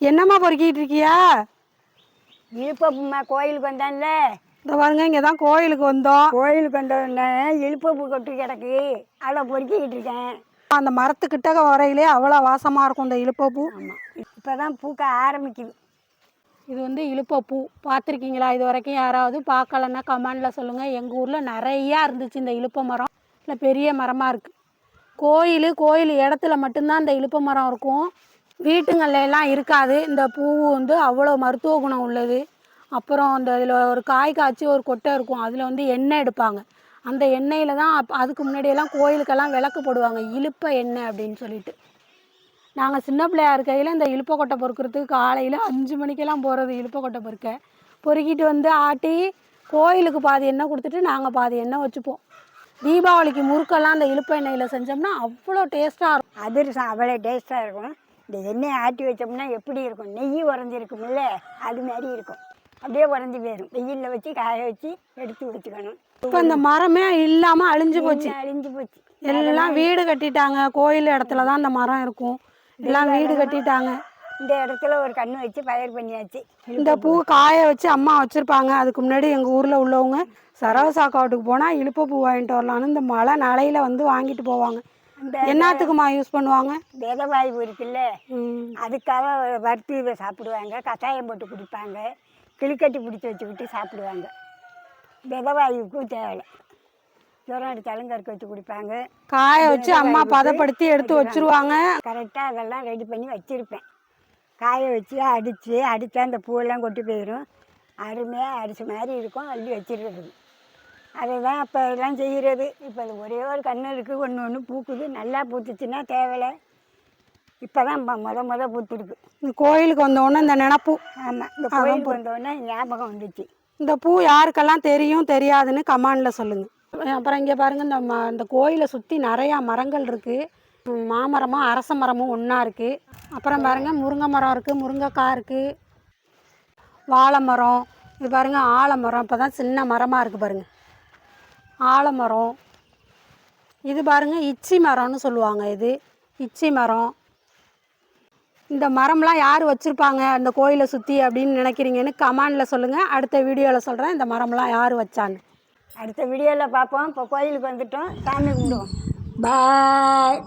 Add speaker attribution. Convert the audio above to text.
Speaker 1: என்னம்மா பொறுக்கிட்டு இருக்கியா?
Speaker 2: இழுப்பப்புமா கோயிலுக்கு வந்தான்ல?
Speaker 1: இந்த பாருங்க இங்கே தான் கோயிலுக்கு வந்தோம்.
Speaker 2: கோயிலுக்கு வந்தோடனே இழுப்பப்பு கொட்டு கிடக்கு. அதை பொறுக்கிக்கிட்டு இருக்கேன்.
Speaker 1: அந்த மரத்துக்கிட்ட வரையிலே அவ்வளோ வாசமாக இருக்கும் இந்த இலுப்பப்பூ
Speaker 2: ஆமாம் இப்போ தான் பூக்க ஆரம்பிக்குது.
Speaker 1: இது வந்து இலுப்பப்பூ பார்த்துருக்கீங்களா? இது வரைக்கும் யாராவது பார்க்கலன்னா கமெண்டில் சொல்லுங்கள் எங்கள் ஊரில் நிறையா இருந்துச்சு இந்த இலுப்ப மரம். இல்லை பெரிய மரமாக இருக்குது கோயில் கோயில் இடத்துல மட்டும்தான் இந்த இலுப்ப மரம் இருக்கும். வீட்டுங்கள்ல எல்லாம் இருக்காது. இந்த பூ வந்து அவ்வளோ மருத்துவ குணம் உள்ளது. அப்புறம் அந்த இதில் ஒரு காய் காய்ச்சி ஒரு கொட்டை இருக்கும். அதில் வந்து எண்ணெய் எடுப்பாங்க. அந்த எண்ணெயில் தான் அதுக்கு முன்னாடியெல்லாம் கோயிலுக்கெல்லாம் விளக்கு போடுவாங்க. இழுப்ப எண்ணெய் அப்படின்னு சொல்லிட்டு. நாங்கள் சின்ன பிள்ளையா இருக்கையில் இந்த இழுப்பக்கொட்டை பொறுக்கிறதுக்கு காலையில் அஞ்சு மணிக்கெல்லாம் போகிறது இழுப்பக்கொட்டை பொறுக்க. பொறுக்கிட்டு வந்து ஆட்டி கோயிலுக்கு பாதி எண்ணெய் கொடுத்துட்டு நாங்கள் பாதி எண்ணெய் வச்சுப்போம். தீபாவளிக்கு முறுக்கெல்லாம் அந்த இழுப்ப எண்ணெயில் செஞ்சோம்னா அவ்வளோ டேஸ்ட்டாக இருக்கும்.
Speaker 2: அதிரசம் அவ்வளோ டேஸ்ட்டாக இருக்கும். இந்த எண்ணெயை ஆட்டி வச்சோம்னா எப்படி இருக்கும்? நெய் உறைஞ்சிருக்கும்ல அது மாதிரி இருக்கும். அப்படியே உறைஞ்சி போயிடும் வெயிலில் வச்சு காய வச்சு எடுத்து வச்சுக்கணும்.
Speaker 1: இப்போ இந்த மரமே இல்லாமல் அழிஞ்சு போச்சு.
Speaker 2: அழிஞ்சு போச்சு.
Speaker 1: எல்லாம் வீடு கட்டிட்டாங்க. கோயில் இடத்துல தான் அந்த மரம் இருக்கும். எல்லாம் வீடு கட்டிட்டாங்க.
Speaker 2: இந்த இடத்துல ஒரு கண்ணு வச்சு பயிர் பண்ணியாச்சு.
Speaker 1: இந்த பூ காய வச்சு அம்மா வச்சுருப்பாங்க. அதுக்கு முன்னாடி எங்கள் ஊரில் உள்ளவங்க சரவசா காட்டுக்கு போனால் இழுப்பு பூ வாங்கிட்டு வரலான்னு இந்த மழை நலையில் வந்து வாங்கிட்டு போவாங்க. என்னத்துக்குமா யூஸ் பண்ணுவாங்க?
Speaker 2: விதவாய்வு இருக்குல்ல. அதுக்காக வறுத்து இதை சாப்பிடுவாங்க. கஷாயம் போட்டு குடிப்பாங்க. கிளிக்கட்டி பிடிச்சி வச்சுக்கிட்டு சாப்பிடுவாங்க. விதவாயுவுக்கும் தேவை ஜுரம் அடித்தாலும் கற்க வச்சு குடிப்பாங்க.
Speaker 1: காய வச்சு அம்மா பதப்படுத்தி எடுத்து வச்சிருவாங்க.
Speaker 2: கரெக்டாக அதெல்லாம் ரெடி பண்ணி வச்சுருப்பேன். காய வச்சு அடித்து அடித்தா அந்த பூவெல்லாம் கொட்டி போயிடும் அருமையாக அரிசி மாதிரி இருக்கும். அள்ளி வச்சிடுறது. அதை தான் அப்போ எல்லாம் செய்கிறது இப்போ அது ஒரே ஒரு கண்ணு இருக்குது ஒன்று ஒன்று பூக்குது. நல்லா பூத்துச்சுன்னா தேவையில்ல இப்போ தான் முத முத பூத்துருக்கு.
Speaker 1: இந்த கோயிலுக்கு வந்தோடனே இந்த நினப்பு.
Speaker 2: ஆமாம் இந்த கோயிலுக்கு வந்தோடனே ஞாபகம் வந்துச்சு.
Speaker 1: இந்த பூ யாருக்கெல்லாம் தெரியும் தெரியாதுன்னு கமாண்டில் சொல்லுங்கள் அப்புறம் இங்கே பாருங்கள் இந்த ம இந்த கோயிலை சுற்றி நிறையா மரங்கள் இருக்குது மாமரமும் அரச மரமும் ஒன்றா இருக்குது அப்புறம் பாருங்கள் முருங்கை மரம் இருக்குது முருங்கைக்காய் இருக்குது வாழை மரம் இது பாருங்கள் ஆலமரம். இப்போ தான் சின்ன மரமாக இருக்குது பாருங்கள் ஆலமரம். இது பாருங்கள் இச்சி மரம்னு சொல்லுவாங்க இது. இச்சி மரம். இந்த மரம்லாம் யார் வச்சுருப்பாங்க? அந்த கோயிலை சுற்றி அப்படின்னு நினைக்கிறீங்கன்னு கமெண்டில் சொல்லுங்கள் அடுத்த வீடியோவில் சொல்கிறேன் இந்த மரம்லாம் யார் வச்சான்னு.
Speaker 2: அடுத்த வீடியோவில் பார்ப்போம். இப்போ கோயிலுக்கு வந்துட்டோம். சாமி கும்பிடுவோம். பாய்.